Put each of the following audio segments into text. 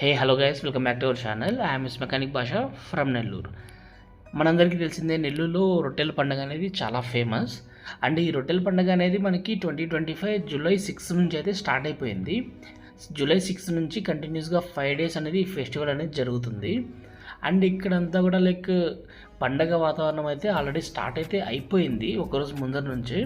Hey hello guys welcome back to our channel I'm miss mechanic Bhasha from Nellore మనందరికీ తెలిసిందే నెల్లూరులో రొట్టెల పండుగ అనేది చాలా ఫేమస్ అండ్ ఈ రొట్టెల పండుగ అనేది మనకి twenty twenty five July six నుంచి అయితే స్టార్ట్ అయిపోయింది. జూలై సిక్స్ నుంచి కంటిన్యూస్గా ఫైవ్ డేస్ అనేది ఈ ఫెస్టివల్ అనేది జరుగుతుంది. అండ్ ఇక్కడంతా కూడా లైక్ పండగ వాతావరణం అయితే ఆల్రెడీ స్టార్ట్ అయితే అయిపోయింది. ఒకరోజు ముందర నుంచి.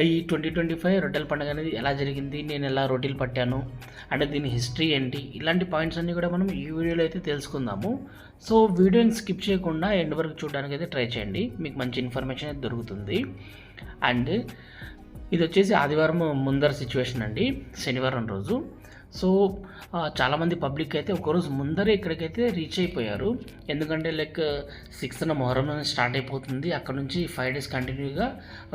ఈ ట్వంటీ ట్వంటీ ఫైవ్ రొట్టెల పండుగ అనేది ఎలా జరిగింది? నేను ఎలా రొట్టెలు పట్టాను? అంటే దీని హిస్టరీ ఏంటి? ఇలాంటి పాయింట్స్ అన్నీ కూడా మనం ఈ వీడియోలో అయితే తెలుసుకుందాము. సో వీడియోని స్కిప్ చేయకుండా ఎండ్ వరకు చూడడానికి అయితే ట్రై చేయండి. మీకు మంచి ఇన్ఫర్మేషన్ అయితే దొరుకుతుంది. అండ్ ఇది వచ్చేసి ఆదివారం ముందర సిచ్యువేషన్ అండి. శనివారం రోజు. సో చాలామంది పబ్లిక్ అయితే ఒకరోజు ముందరే ఇక్కడికైతే రీచ్ అయిపోయారు. ఎందుకంటే లైక్ సిక్స్త్న మొహరం అనేది స్టార్ట్ అయిపోతుంది. అక్కడ నుంచి ఫైవ్ డేస్ కంటిన్యూగా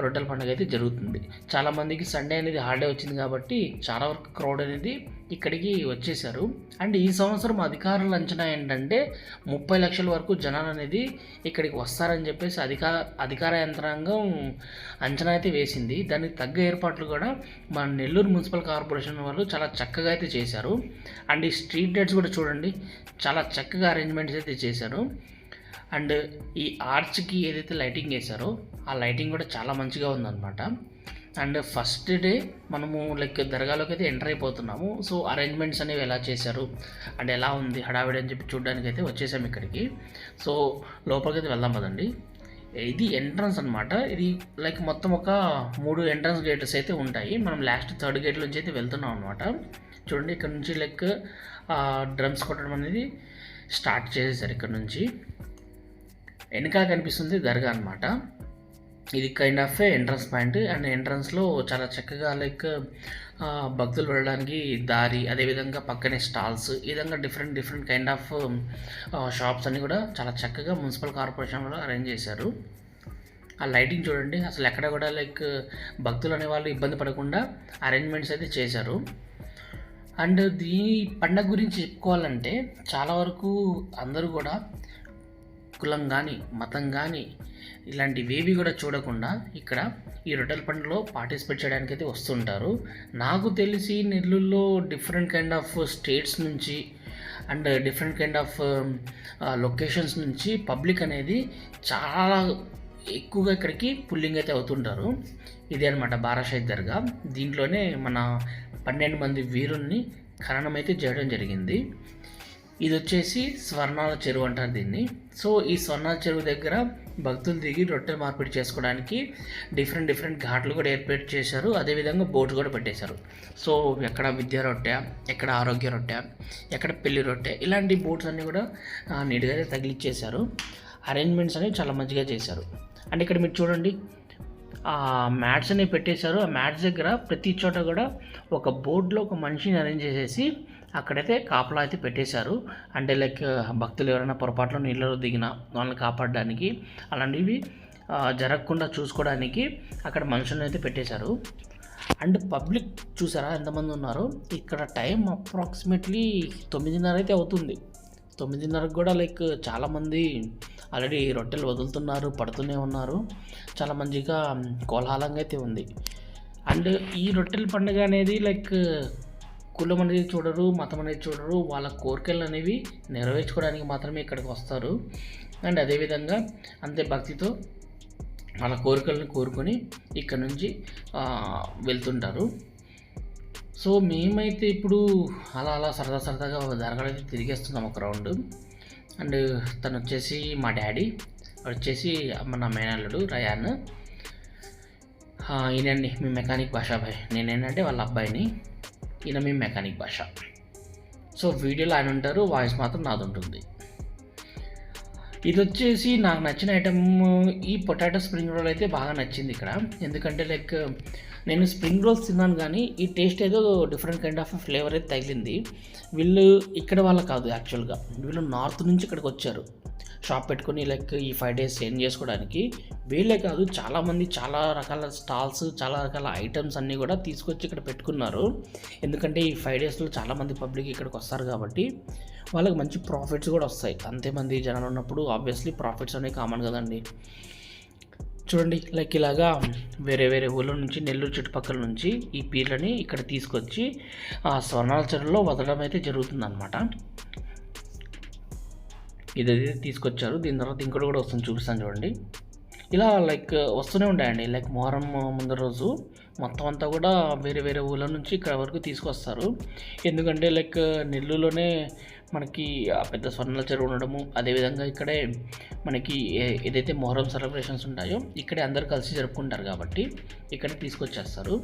రొట్టెల పండుగ అయితే జరుగుతుంది. చాలామందికి సండే అనేది హాలిడే వచ్చింది కాబట్టి చాలా వరకు క్రౌడ్ అనేది ఇక్కడికి వచ్చేసారు అండ్ ఈ సంవత్సరం అధికారుల అంచనా ఏంటంటే ముప్పై లక్షల వరకు జనాలు అనేది ఇక్కడికి వస్తారని చెప్పేసి అధికార అధికార యంత్రాంగం అంచనా అయితే వేసింది. దానికి తగ్గ ఏర్పాట్లు కూడా మన నెల్లూరు మున్సిపల్ కార్పొరేషన్ వాళ్ళు చాలా చక్కగా అయితే చేశారు. అండ్ ఈ స్ట్రీట్ లైట్స్ కూడా చూడండి చాలా చక్కగా అరేంజ్మెంట్స్ అయితే చేశారు. అండ్ ఈ ఆర్చ్కి ఏదైతే లైటింగ్ వేశారో ఆ లైటింగ్ కూడా చాలా మంచిగా ఉందన్నమాట. అండ్ ఫస్ట్ డే మనము లైక్ దర్గాలోకి అయితే ఎంటర్ అయిపోతున్నాము. సో అరేంజ్మెంట్స్ అనేవి ఎలా చేశారు? అండ్ ఎలా ఉంది? హడావిడి అని చెప్పి చూడడానికి అయితే వచ్చేసాం ఇక్కడికి. సో లోపలికి అయితే వెళ్దాం పదండి. ఇది ఎంట్రన్స్ అన్నమాట. ఇది లైక్ మొత్తం ఒక మూడు ఎంట్రన్స్ గేట్స్ అయితే ఉంటాయి. మనం లాస్ట్ థర్డ్ గేట్ నుంచి అయితే వెళ్తున్నాం అనమాట చూడండి ఇక్కడ నుంచి లైక్ డ్రమ్స్ కొట్టడం అనేది స్టార్ట్ చేసేసారు ఇక్కడ నుంచి. వెనక కనిపిస్తుంది దర్గా అనమాట ఇది kind of entrance point and ఎంట్రన్స్లో చాలా చక్కగా లైక్ భక్తులు వెళ్ళడానికి దారి అదేవిధంగా పక్కనే స్టాల్స్ ఈ విధంగా different different kind of shops అన్నీ కూడా చాలా చక్కగా మున్సిపల్ కార్పొరేషన్ కూడా అరేంజ్ చేశారు. ఆ లైటింగ్ చూడండి అసలు ఎక్కడ కూడా లైక్ భక్తులు అనే వాళ్ళు ఇబ్బంది పడకుండా అరేంజ్మెంట్స్ అయితే చేశారు. అండ్ దీని పండగ గురించి చెప్పుకోవాలంటే చాలా వరకు అందరూ కూడా కులం కానీ మతం కానీ ఇలాంటివేవి కూడా చూడకుండా ఇక్కడ ఈ రొట్టెల పండుగలో పార్టిసిపేట్ చేయడానికి అయితే వస్తుంటారు. నాకు తెలిసి నెల్లూరులో డిఫరెంట్ కైండ్ ఆఫ్ స్టేట్స్ నుంచి and different kind of locations నుంచి పబ్లిక్ అనేది చాలా ఎక్కువగా ఇక్కడికి పుల్లింగ్ అయితే అవుతుంటారు. ఇదే అనమాట బారాషాహి దర్గా. దీంట్లోనే మన పన్నెండు మంది వీరుల్ని ఖననం అయితే చేయడం జరిగింది. ఇది వచ్చేసి స్వర్ణాల చెరువు అంటారు దీన్ని. సో ఈ స్వర్ణాల చెరువు దగ్గర భక్తులు దిగి రొట్టెలు మార్పిడి చేసుకోవడానికి డిఫరెంట్ డిఫరెంట్ ఘాట్లు కూడా ఏర్పాటు చేశారు. అదేవిధంగా బోట్స్ కూడా పెట్టేశారు. సో ఎక్కడ విద్యా రొట్టె ఎక్కడ ఆరోగ్య రొట్టె ఎక్కడ పెళ్ళి రొట్టె ఇలాంటి బోట్స్ అన్నీ కూడా నీట్గా తగిలిచ్చేశారు. అరేంజ్మెంట్స్ అనేవి చాలా మంచిగా చేశారు. అండ్ ఇక్కడ మీరు చూడండి ఆ మ్యాట్స్ అనేవి పెట్టేశారు. ఆ మ్యాట్స్ దగ్గర ప్రతి చోట కూడా ఒక బోర్డులో ఒక మనిషిని అరేంజ్ చేసేసి అక్కడైతే కాపలా అయితే పెట్టేశారు. అంటే లైక్ భక్తులు ఎవరైనా పొరపాట్లో నీళ్ళలో దిగిన వాళ్ళని కాపాడడానికి అలాంటివి జరగకుండా చూసుకోవడానికి అక్కడ మనుషులను అయితే పెట్టేశారు. అండ్ పబ్లిక్ చూసారా? ఎంతమంది ఉన్నారు? ఇక్కడ టైం అప్రాక్సిమేట్లీ తొమ్మిదిన్నర అయితే అవుతుంది. తొమ్మిదిన్నరకు కూడా లైక్ చాలామంది ఆల్రెడీ రొట్టెలు వదులుతున్నారు పడుతూనే ఉన్నారు. చాలా మంచిగా కోలాహలంగా అయితే ఉంది. అండ్ ఈ రొట్టెల పండుగ అనేది లైక్ కులం అనేది చూడరు మతం అనేది చూడరు. వాళ్ళ కోరికలు అనేవి నెరవేర్చుకోవడానికి మాత్రమే ఇక్కడికి వస్తారు. అండ్ అదేవిధంగా అంతే భక్తితో వాళ్ళ కోరికలను కోరుకొని ఇక్కడ నుంచి వెళ్తుంటారు. సో మేమైతే ఇప్పుడు అలా అలా సరదా సరదాగా జరగడానికి తిరిగేస్తున్నాం ఒక రౌండ్. అండ్ తను వచ్చేసి మా డాడీ వచ్చేసి మన మేనల్లుడు రయాన్. ఈయనండి మీ మెకానిక్ భాష నేనేంటంటే వాళ్ళ అబ్బాయిని ఈయన మీ మెకానిక్ భాష. సో వీడియోలో ఆయన ఉంటారు వాయిస్ మాత్రం నాది ఉంటుంది ఇది వచ్చేసి నాకు నచ్చిన ఐటమ్ ఈ పొటాటో స్ప్రింగ్ రోల్ అయితే బాగా నచ్చింది ఇక్కడ. ఎందుకంటే లైక్ నేను స్ప్రింగ్ రోల్స్ తిన్నాను కానీ ఈ టేస్ట్ ఏదో డిఫరెంట్ కైండ్ ఆఫ్ ఫ్లేవర్ అయితే తగిలింది. వీళ్ళు ఇక్కడ వాళ్ళ కాదు యాక్చువల్గా వీళ్ళు నార్త్ నుంచి ఇక్కడికి వచ్చారు. షాప్ పెట్టుకొని లైక్ ఈ ఫైవ్ డేస్ సేల్ చేసుకోవడానికి వీళ్ళే కాదు చాలామంది చాలా రకాల స్టాల్స్ చాలా రకాల ఐటమ్స్ అన్నీ కూడా తీసుకొచ్చి ఇక్కడ పెట్టుకున్నారు. ఎందుకంటే ఈ ఫైవ్ డేస్లో చాలామంది పబ్లిక్ ఇక్కడికి వస్తారు కాబట్టి వాళ్ళకి మంచి ప్రాఫిట్స్ కూడా వస్తాయి. అంతేమంది జనాలు ఉన్నప్పుడు ఆబ్వియస్లీ ప్రాఫిట్స్ అనేవి కామన్ కదండి. చూడండి లైక్ ఇలాగా వేరే వేరే ఊళ్ళ నుంచి నెల్లూరు చుట్టుపక్కల నుంచి ఈ పీర్లని ఇక్కడ తీసుకొచ్చి ఆ స్వర్ణాల చెరువులో వదలడం అయితే జరుగుతుందన్నమాట. ఇదైతే తీసుకొచ్చారు. దీని తర్వాత ఇంకోటి కూడా వస్తుంది చూపిస్తాను చూడండి. ఇలా లైక్ వస్తూనే ఉంటాయండి. లైక్ మొహరం ముందు రోజు మొత్తం అంతా కూడా వేరే వేరే ఊళ్ళ నుంచి ఇక్కడ వరకు తీసుకొస్తారు. ఎందుకంటే లైక్ నెల్లూరులోనే మనకి ఆ పెద్ద స్వర్ణాల చెరువు ఉండడము అదేవిధంగా ఇక్కడే మనకి ఏ- ఏదైతే మొహరం సెలబ్రేషన్స్ ఉంటాయో ఇక్కడే అందరు కలిసి జరుపుకుంటారు కాబట్టి ఇక్కడ తీసుకొచ్చేస్తారు.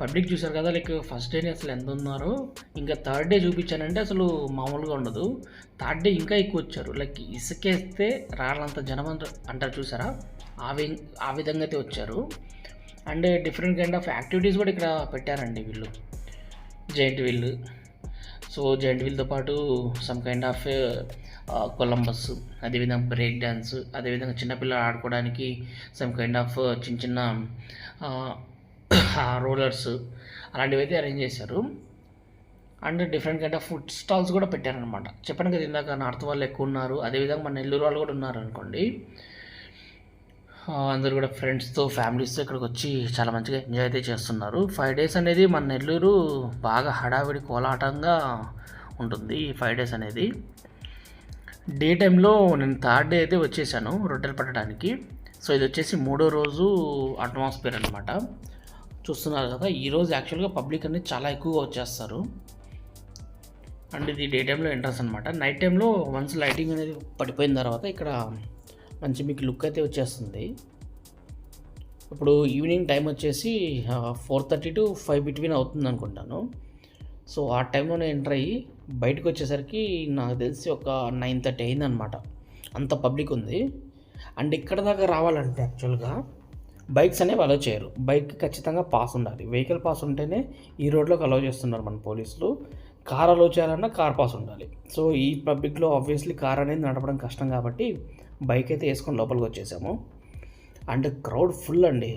పబ్లిక్ చూశారు కదా లైక్ ఫస్ట్ డేనే అసలు ఎంత ఉన్నారో? ఇంకా థర్డ్ డే చూపించానంటే అసలు మామూలుగా ఉండదు. థర్డ్ డే ఇంకా ఎక్కువ వచ్చారు. లైక్ ఇసుకేస్తే రాళ్ళంత జనం అంటారు చూసారా? ఆ వి ఆ విధంగా అయితే వచ్చారు. And different kind of activities కూడా ఇక్కడ పెట్టారండి వీళ్ళు. Giant wheel. సో జైంట్ వీల్తో పాటు సమ్ కైండ్ ఆఫ్ కొలంబస్ అదేవిధంగా బ్రేక్ డ్యాన్స్ అదేవిధంగా చిన్నపిల్లలు ఆడుకోవడానికి సమ్ కైండ్ ఆఫ్ చిన్న చిన్న రోలర్స్ అలాంటివి అయితే అరేంజ్ చేశారు. And different kind of food stalls కూడా పెట్టారనమాట చెప్పాను కదా ఇందాక నార్త్ వాళ్ళు ఎక్కువ ఉన్నారు. అదేవిధంగా మన నెల్లూరు వాళ్ళు కూడా ఉన్నారు అనుకోండి. అందరూ కూడా ఫ్రెండ్స్తో ఫ్యామిలీస్తో ఇక్కడికి వచ్చి చాలా మంచిగా ఎంజాయ్ అయితే చేస్తున్నారు. ఫైవ్ డేస్ అనేది మన నెల్లూరు బాగా హడావిడి కోలాటంగా ఉంటుంది ఈ ఫైవ్ డేస్ అనేది. డే టైంలో నేను థర్డ్ డే అయితే వచ్చేసాను రొట్టెలు పట్టడానికి. సో ఇది వచ్చేసి మూడో రోజు అట్మాస్ఫియర్ అనమాట చూస్తున్నారు కదా ఈరోజు యాక్చువల్గా పబ్లిక్ అనేది చాలా ఎక్కువగా వచ్చేస్తారు. అండ్ ఇది డే టైంలో ఎంట్రన్స్ అనమాట నైట్ టైంలో వన్స్ లైటింగ్ అనేది పడిపోయిన తర్వాత ఇక్కడ మంచి మీకు లుక్ అయితే వచ్చేస్తుంది. ఇప్పుడు ఈవినింగ్ టైం వచ్చేసి four thirty to five between అవుతుంది అనుకుంటాను. సో ఆ టైంలో నేను ఎంటర్ అయ్యి బయటకు వచ్చేసరికి నాకు తెలిసి ఒక నైన్ థర్టీ అయిందనమాట అంత పబ్లిక్ ఉంది. అండ్ ఇక్కడ దాకా రావాలంటే యాక్చువల్గా బైక్స్ అనేవి అలో చేయరు. బైక్ ఖచ్చితంగా పాస్ ఉండాలి. వెహికల్ పాస్ ఉంటేనే ఈ రోడ్లోకి అలో చేస్తున్నారు మన పోలీసులు. కార్ అలో చేయాలన్నా కార్ పాస్ ఉండాలి. సో ఈ పబ్లిక్లో ఆబ్వియస్లీ కార్ అనేది నడపడం కష్టం కాబట్టి బైక్ అయితే వేసుకొని లోపలికి వచ్చేసాము. అండ్ క్రౌడ్ ఫుల్ అండి.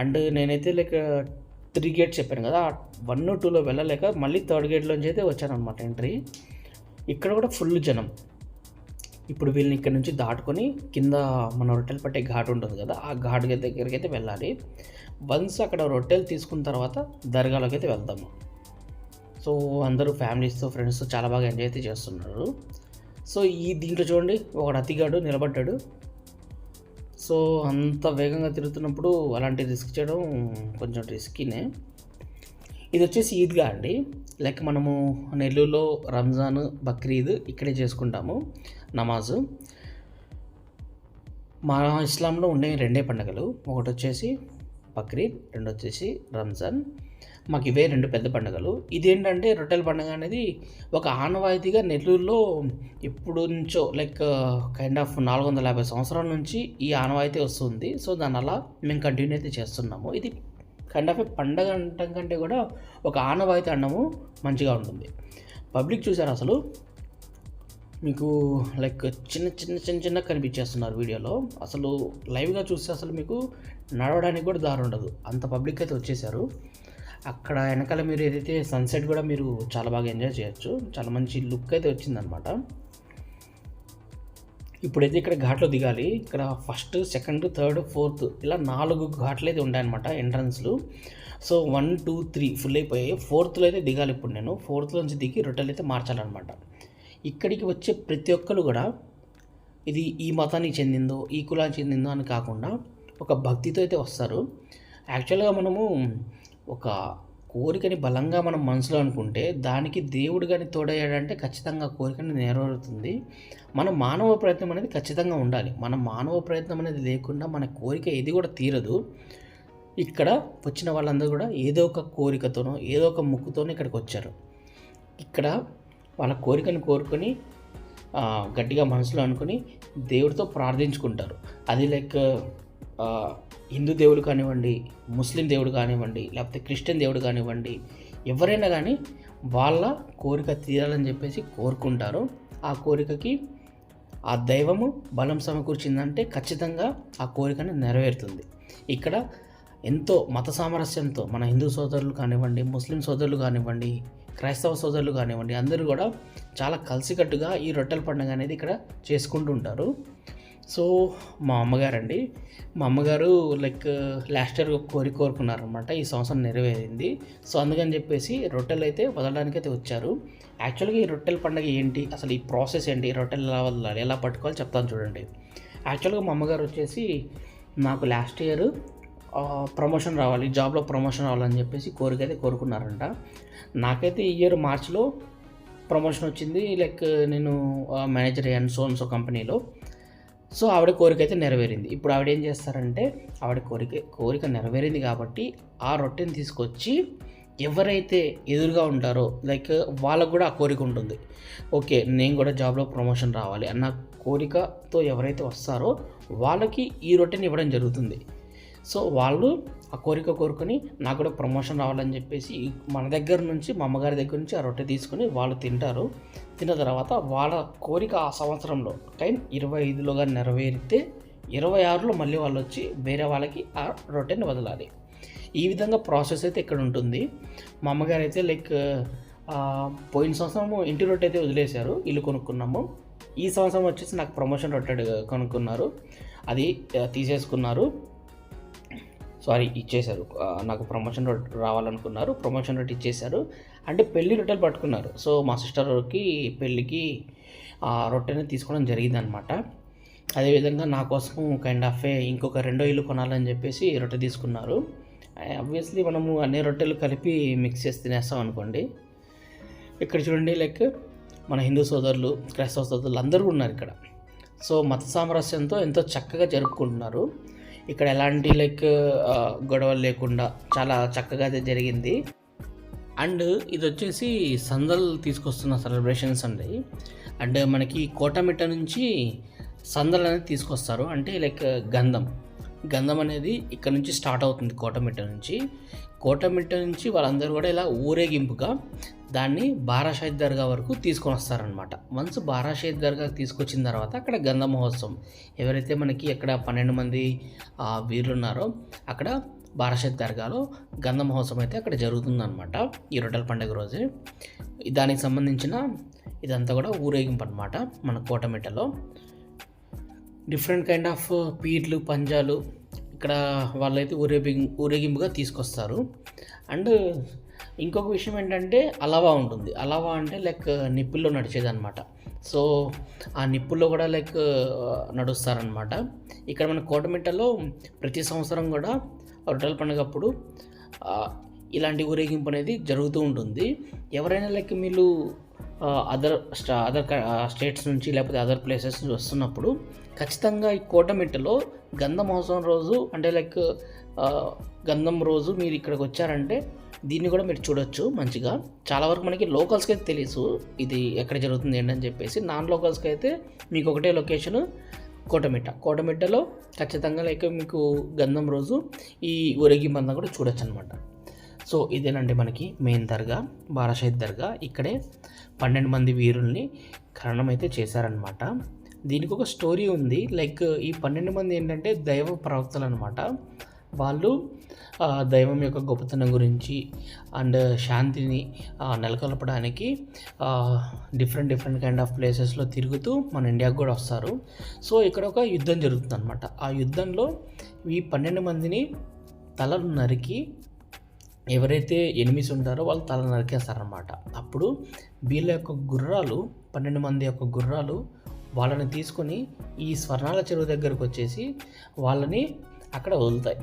అండ్ నేనైతే లైక్ త్రీ గేట్స్ చెప్పాను కదా. వన్ టూలో వెళ్ళలేక మళ్ళీ థర్డ్ గేట్లోంచి అయితే వచ్చాను అనమాట ఎంట్రీ ఇక్కడ కూడా ఫుల్ జనం. ఇప్పుడు వీళ్ళని ఇక్కడ నుంచి దాటుకొని కింద మన రొట్టెలు పట్టే ఘాట్ ఉంటుంది కదా ఆ ఘాట్ దగ్గరికి అయితే వెళ్ళాలి. వన్స్ అక్కడ రొట్టెలు తీసుకున్న తర్వాత దర్గాలోకి అయితే వెళ్తాము సో అందరూ ఫ్యామిలీస్తో ఫ్రెండ్స్తో చాలా బాగా ఎంజాయ్ అయితే చేస్తున్నారు. సో ఈ దీంట్లో చూడండి ఒకడు అతిగాడు నిలబడ్డాడు. సో అంత వేగంగా తిరుగుతున్నప్పుడు అలాంటి రిస్క్ చేయడం కొంచెం రిస్కీనే ఇది వచ్చేసి ఈద్గా అండి. లైక్ మనము నెల్లూరులో రంజాన్ బక్రీద్ ఇక్కడే చేసుకుంటాము నమాజు. మా ఇస్లాంలో ఉండే రెండే పండుగలు. ఒకటి వచ్చేసి బక్రీద్ రెండు వచ్చేసి రంజాన్. మాకు ఇవే రెండు పెద్ద పండుగలు. ఇదేంటంటే రొట్టెల పండుగ అనేది ఒక ఆనవాయితీగా నెల్లూరులో ఎప్పుడు నుంచో లైక్ కైండ్ ఆఫ్ నాలుగు వందల యాభై సంవత్సరాల నుంచి ఈ ఆనవాయితీ వస్తుంది. సో దాని అలా మేము కంటిన్యూ అయితే చేస్తున్నాము. ఇది కైండ్ ఆఫ్ పండగ అంటాం కంటే కూడా ఒక ఆనవాయితీ అన్నము మంచిగా ఉంటుంది. పబ్లిక్ చూసారు అసలు? మీకు లైక్ చిన్న చిన్న చిన్న చిన్న కనిపించేస్తున్నారు వీడియోలో. అసలు లైవ్గా చూస్తే అసలు మీకు నడవడానికి కూడా దారి ఉండదు. అంత పబ్లిక్ అయితే వచ్చేసారు. అక్కడ వెనకాల మీరు ఏదైతే సన్సెట్ కూడా మీరు చాలా బాగా ఎంజాయ్ చేయొచ్చు. చాలా మంచి లుక్ అయితే వచ్చిందనమాట ఇప్పుడైతే ఇక్కడ ఘాట్లో దిగాలి. ఇక్కడ ఫస్ట్ సెకండ్ థర్డ్ ఫోర్త్ ఇలా నాలుగు ఘాట్లు అయితే ఉన్నాయన్నమాట ఎంట్రన్స్లు. So one two three full అయిపోయాయి. ఫోర్త్లో అయితే దిగాలి ఇప్పుడు నేను. ఫోర్త్లో నుంచి దిగి రొట్టెలు అయితే మార్చాలన్నమాట. ఇక్కడికి వచ్చే ప్రతి ఒక్కరు కూడా ఇది ఈ మతానికి చెందిందో ఈ కులానికి చెందిందో అని కాకుండా ఒక భక్తితో అయితే వస్తారు. యాక్చువల్గా మనము ఒక కోరికని బలంగా మనం మనసులో అనుకుంటే దానికి దేవుడు కానీ తోడయ్యాడంటే ఖచ్చితంగా కోరికని నెరవేరుతుంది. మన మానవ ప్రయత్నం అనేది ఖచ్చితంగా ఉండాలి. మన మానవ ప్రయత్నం అనేది లేకుండా మన కోరిక ఏది కూడా తీరదు. ఇక్కడ వచ్చిన వాళ్ళందరూ కూడా ఏదో ఒక కోరికతోనో ఏదో ఒక ముక్కుతోనో ఇక్కడికి వచ్చారు. ఇక్కడ వాళ్ళ కోరికను కోరుకొని గట్టిగా మనసులో అనుకుని దేవుడితో ప్రార్థించుకుంటారు. అది లైక్ హిందూ దేవుడు కానివ్వండి ముస్లిం దేవుడు కానివ్వండి లేకపోతే క్రిస్టియన్ దేవుడు కానివ్వండి ఎవరైనా కానీ వాళ్ళ కోరిక తీరాలని చెప్పేసి కోరుకుంటారు. ఆ కోరికకి ఆ దైవము బలం సమకూర్చిందంటే ఖచ్చితంగా ఆ కోరికను నెరవేరుతుంది. ఇక్కడ ఎంతో మత సామరస్యంతో మన హిందూ సోదరులు కానివ్వండి ముస్లిం సోదరులు కానివ్వండి క్రైస్తవ సోదరులు కానివ్వండి అందరూ కూడా చాలా కలిసికట్టుగా ఈ రొట్టెల పండుగ అనేది ఇక్కడ చేసుకుంటూ ఉంటారు. సో మా అమ్మగారండి మా అమ్మగారు లైక్ లాస్ట్ ఇయర్ కోరి కోరుకున్నారనమాట ఈ సంవత్సరం నెరవేరింది. సో అందుకని చెప్పేసి రొట్టెలు అయితే వదలడానికి అయితే వచ్చారు. యాక్చువల్గా ఈ రొట్టెల పండుగ ఏంటి అసలు ఈ ప్రాసెస్ ఏంటి ఈ రొట్టెలు ఎలా వదలాలి ఎలా పట్టుకోవాలి చెప్తాను చూడండి. యాక్చువల్గా మా అమ్మగారు వచ్చేసి నాకు లాస్ట్ ఇయర్ ప్రమోషన్ రావాలి జాబ్లో ప్రమోషన్ రావాలని చెప్పేసి కోరిక అయితే కోరుకున్నారంట. నాకైతే ఈ ఇయర్ మార్చ్లో ప్రమోషన్ వచ్చింది. లైక్ నేను మేనేజర్ అయ్యాను సోన్సో సో కంపెనీలో. సో ఆవిడ కోరిక అయితే నెరవేరింది. ఇప్పుడు ఆవిడ ఏం చేస్తారంటే ఆవిడ కోరిక కోరిక నెరవేరింది కాబట్టి ఆ రొట్టెని తీసుకొచ్చి ఎవరైతే ఎదురుగా ఉంటారో లైక్ వాళ్ళకు కూడా ఆ కోరిక ఉంటుంది. ఓకే నేను కూడా జాబ్లో ప్రమోషన్ రావాలి అన్న కోరికతో ఎవరైతే వస్తారో వాళ్ళకి ఈ రొట్టెని ఇవ్వడం జరుగుతుంది. సో వాళ్ళు ఆ కోరిక కోరుకొని నాకు కూడా ప్రమోషన్ రావాలని చెప్పేసి మన దగ్గర నుంచి మా అమ్మగారి దగ్గర నుంచి ఆ రొట్టె తీసుకొని వాళ్ళు తింటారు. తిన్న తర్వాత వాళ్ళ కోరిక ఆ సంవత్సరంలో టైం ఇరవై ఐదులోగా నెరవేరితే ఇరవై ఆరులో మళ్ళీ వాళ్ళు వచ్చి వేరే వాళ్ళకి ఆ రొట్టెని వదలాలి. ఈ విధంగా ప్రాసెస్ అయితే ఇక్కడ ఉంటుంది. మా అమ్మగారు అయితే లైక్ పోయిన సంవత్సరం ఇంటి రొట్టె అయితే వదిలేశారు. ఇల్లు కొనుక్కున్నాము. ఈ సంవత్సరం వచ్చేసి నాకు ప్రమోషన్ రొట్టె కొనుక్కున్నారు. అది తీసేసుకున్నారు. సారీ ఇచ్చేశారు. నాకు ప్రమోషన్ రొట్టె రావాలనుకున్నారు. ప్రమోషన్ రొట్టె ఇచ్చేశారు. అంటే పెళ్ళి రొట్టెలు పట్టుకున్నారు. సో మా సిస్టర్కి పెళ్ళికి ఆ రొట్టెని తీసుకోవడం జరిగిందనమాట అదేవిధంగా నా కోసం కైండ్ ఆఫ్ ఇంకొక రెండో ఇల్లు కొనాలని చెప్పేసి రొట్టె తీసుకున్నారు. అబ్వియస్లీ మనము అన్ని రొట్టెలు కలిపి మిక్స్ చేసి తినేస్తాం అనుకోండి. ఇక్కడ చూడండి లైక్ మన హిందూ సోదరులు క్రైస్తవ సోదరులు అందరూ ఉన్నారు ఇక్కడ. సో మత సామరస్యంతో ఎంతో చక్కగా జరుపుకుంటున్నారు. ఇక్కడ ఎలాంటి లైక్ గొడవలు లేకుండా చాలా చక్కగా అయితే జరిగింది. అండ్ ఇది వచ్చేసి సందల్ తీసుకొస్తున్న సెలబ్రేషన్స్ అండి. అండ్ మనకి కోటమిట్ట నుంచి సందల్ అనేది తీసుకొస్తారు. అంటే లైక్ గంధం. గంధం అనేది ఇక్కడ నుంచి స్టార్ట్ అవుతుంది కోటమిట్ట నుంచి. కోటమిట్ట నుంచి వాళ్ళందరూ కూడా ఇలా ఊరేగింపుగా దాన్ని బారాషాద్ దర్గా వరకు తీసుకొని వస్తారనమాట వన్స్ బారాషాహిద్ దర్గా తీసుకొచ్చిన తర్వాత అక్కడ గంధ మహోత్సవం. ఎవరైతే మనకి అక్కడ పన్నెండు మంది వీరులు ఉన్నారో అక్కడ బారాషాహిద్ దర్గాలో గంధ మహోత్సవం అయితే అక్కడ జరుగుతుందనమాట ఈ రొట్టెల పండుగ రోజే. దానికి సంబంధించిన ఇదంతా కూడా ఊరేగింపు అనమాట మన కోటమిట్టలో డిఫరెంట్ కైండ్ ఆఫ్ పీర్లు పంజాలు ఇక్కడ వాళ్ళైతే ఊరేగి ఊరేగింపుగా తీసుకొస్తారు. అండ్ ఇంకొక విషయం ఏంటంటే అలావా ఉంటుంది. అలావా అంటే లైక్ నిప్పుల్లో నడిచేదన్నమాట. సో ఆ నిప్పుల్లో కూడా లైక్ నడుస్తారనమాట ఇక్కడ మన కోటమిట్టలో ప్రతి సంవత్సరం కూడా రొట్టెల పండుగ అప్పుడు ఇలాంటి ఊరేగింపు అనేది జరుగుతూ ఉంటుంది. ఎవరైనా లైక్ మీరు అదర్ స్టా అదర్ స్టేట్స్ నుంచి లేకపోతే అదర్ ప్లేసెస్ నుంచి వస్తున్నప్పుడు ఖచ్చితంగా ఈ కోటమిట్టలో గంధం మహోత్సవం రోజు అంటే లైక్ గంధం రోజు మీరు ఇక్కడికి వచ్చారంటే దీన్ని కూడా మీరు చూడొచ్చు మంచిగా. చాలా వరకు మనకి లోకల్స్కి అయితే తెలుసు ఇది ఎక్కడ జరుగుతుంది ఏంటని చెప్పేసి. నాన్ లోకల్స్కి అయితే మీకు ఒకటే లొకేషన్ కోటమిట్ట. కోటమిట్టలో ఖచ్చితంగా లైక్ మీకు గంధం రోజు ఈ ఊరేగింపంతా కూడా చూడొచ్చు అనమాట సో ఇదేనండి మనకి మెయిన్ దర్గా బారాషహిద్ దర్గా. ఇక్కడే పన్నెండు మంది వీరుల్ని ఖననం అయితే చేశారనమాట దీనికి ఒక స్టోరీ ఉంది. లైక్ ఈ పన్నెండు మంది ఏంటంటే దైవ ప్రవక్తలు అనమాట వాళ్ళు దైవం యొక్క గొప్పతనం గురించి అండ్ శాంతిని నెలకొల్పడానికి డిఫరెంట్ డిఫరెంట్ కైండ్ ఆఫ్ ప్లేసెస్లో తిరుగుతూ మన ఇండియాకు కూడా వస్తారు. సో ఇక్కడ ఒక యుద్ధం జరుగుతుంది అనమాట ఆ యుద్ధంలో ఈ పన్నెండు మందిని తలలు నరికి ఎవరైతే ఎనిమిస్ ఉంటారో వాళ్ళు తల నరికేస్తారనమాట అప్పుడు వీళ్ళ యొక్క గుర్రాలు పన్నెండు మంది యొక్క గుర్రాలు వాళ్ళని తీసుకొని ఈ స్వర్ణాల చెరువు దగ్గరకు వచ్చేసి వాళ్ళని అక్కడ వదులుతాయి.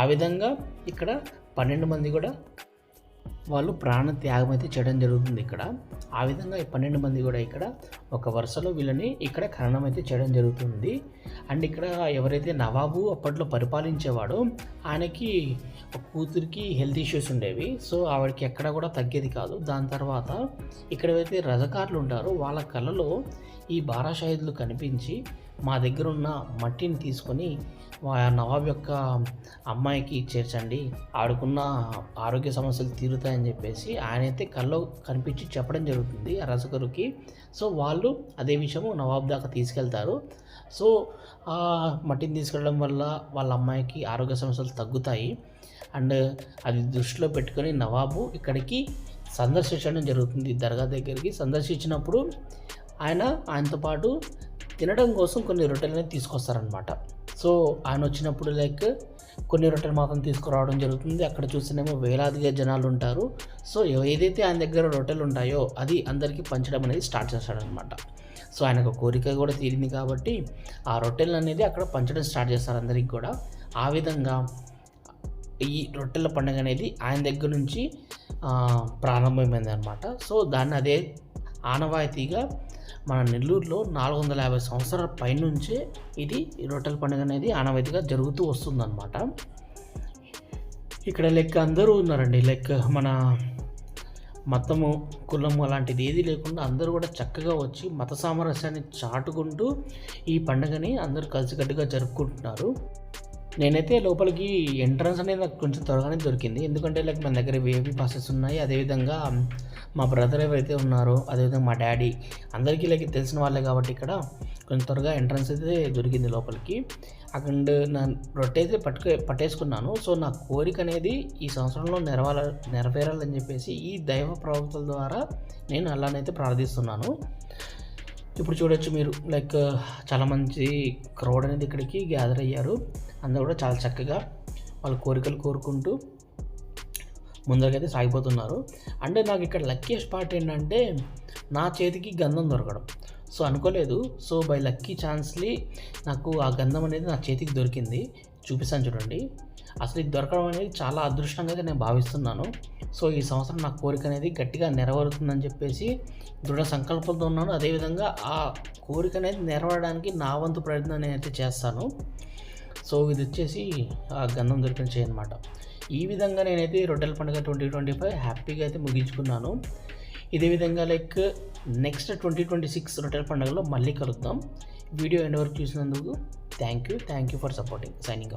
ఆ విధంగా ఇక్కడ పన్నెండు మంది కూడా వాళ్ళు ప్రాణ త్యాగం అయితే చేయడం జరుగుతుంది ఇక్కడ. ఆ విధంగా ఈ పన్నెండు మంది కూడా ఇక్కడ ఒక వరుసలో వీళ్ళని ఇక్కడ ఖననం అయితే చేయడం జరుగుతుంది. అండ్ ఇక్కడ ఎవరైతే నవాబు అప్పట్లో పరిపాలించేవాడో ఆయనకి కూతురికి హెల్త్ ఇష్యూస్ ఉండేవి. సో ఆవిడకి ఎక్కడ కూడా తగ్గేది కాదు. దాని తర్వాత ఇక్కడైతే రజకారులు ఉంటారో వాళ్ళ కళ్ళలో ఈ బారాషాహిద్లు కనిపించి మా దగ్గర ఉన్న మట్టిని తీసుకొని వా- నవాబ్ యొక్క అమ్మాయికి చేర్చండి ఆడుకున్న ఆరోగ్య సమస్యలు తీరుతాయని చెప్పేసి ఆయన అయితే కల్లో కనిపించి చెప్పడం జరుగుతుంది ఆ సో వాళ్ళు అదే విషయము నవాబ్ దాకా తీసుకెళ్తారు. సో ఆ మట్టిని తీసుకెళ్ళడం వల్ల వాళ్ళ అమ్మాయికి ఆరోగ్య సమస్యలు తగ్గుతాయి. అండ్ అది దృష్టిలో పెట్టుకొని నవాబు ఇక్కడికి సందర్శించడం జరుగుతుంది. దర్గా దగ్గరికి సందర్శించినప్పుడు ఆయన ఆయనతో పాటు తినడం కోసం కొన్ని రొట్టెలు తీసుకొస్తారనమాట సో ఆయన వచ్చినప్పుడు లైక్ కొన్ని రొట్టెలు మాత్రం తీసుకురావడం జరుగుతుంది. అక్కడ చూసినేమో వేలాదిగా జనాలు ఉంటారు. సో ఏదైతే ఆయన దగ్గర రొట్టెలు ఉంటాయో అది అందరికీ పంచడం అనేది స్టార్ట్ చేస్తాడనమాట సో ఆయనకు కోరిక కూడా తీరింది కాబట్టి ఆ రొట్టెలు అనేది అక్కడ పంచడం స్టార్ట్ చేస్తారు అందరికి కూడా. ఆ విధంగా ఈ రొట్టెల పండుగ అనేది ఆయన దగ్గర నుంచి ప్రారంభమైంది అనమాట సో దాన్ని అదే ఆనవాయితీగా మన నెల్లూరులో నాలుగు వందల యాభై సంవత్సరాల పైనుంచే ఇది ఈ రొట్టెల పండుగ అనేది ఆనవాయితీగా జరుగుతూ వస్తుందన్నమాట. ఇక్కడ లెక్క అందరూ ఉన్నారండి. లెక్క మన మతము కులము అలాంటిది ఏది లేకుండా అందరూ కూడా చక్కగా వచ్చి మత సామరస్యాన్ని చాటుకుంటూ ఈ పండుగని అందరూ కలిసికట్టుగా జరుపుకుంటున్నారు. నేనైతే లోపలికి ఎంట్రన్స్ అనేది నాకు కొంచెం త్వరగానే దొరికింది. ఎందుకంటే లైక్ మన దగ్గర వేవి పాసెస్ ఉన్నాయి అదేవిధంగా మా బ్రదర్ ఎవరైతే ఉన్నారో అదేవిధంగా మా డాడీ అందరికీ లైక్ తెలిసిన వాళ్ళే కాబట్టి ఇక్కడ కొంచెం త్వరగా ఎంట్రన్స్ అయితే దొరికింది లోపలికి. అక్కడ నా రొట్టె అయితే పట్టుకు పట్టేసుకున్నాను. సో నా కోరిక అనేది ఈ సంవత్సరంలో నెరవాల నెరవేరాలని చెప్పేసి ఈ దైవ ప్రవక్తల ద్వారా నేను అలానైతే ప్రార్థిస్తున్నాను. ఇప్పుడు చూడొచ్చు మీరు లైక్ చాలా మంచి క్రౌడ్ అనేది ఇక్కడికి గ్యాదర్ అయ్యారు. అందరూ కూడా చాలా చక్కగా వాళ్ళ కోరికలు కోరుకుంటూ ముందరకైతే సాగిపోతున్నారు. అంటే నాకు ఇక్కడ లక్కీయెస్ట్ పార్ట్ ఏంటంటే నా చేతికి గంధం దొరకడం. సో అనుకోలేదు. సో బై లక్కీ ఛాన్స్లీ నాకు ఆ గంధం అనేది నా చేతికి దొరికింది. చూపిస్తాను చూడండి. అసలు ఇది దొరకడం అనేది చాలా అదృష్టంగా నేను భావిస్తున్నాను. సో ఈ సంవత్సరం నా కోరిక అనేది గట్టిగా నెరవేరుతుందని చెప్పేసి దృఢ సంకల్పంతో ఉన్నాను. అదేవిధంగా ఆ కోరిక అనేది నెరవేరడానికి నా వంతు ప్రయత్నం నేనైతే చేస్తాను. సో ఇది వచ్చేసి ఆ గంధం దొరికిన చేయి అనమాట ఈ విధంగా నేనైతే రొట్టెల పండుగ ట్వంటీ ట్వంటీ ఫైవ్ హ్యాపీగా అయితే ముగించుకున్నాను. ఇదే విధంగా like next twenty twenty six రొట్టెల పండుగలో మళ్ళీ కలుద్దాం. వీడియో ఎండ్ వరకు చూసినందుకు thank you. Thank you for supporting. Signing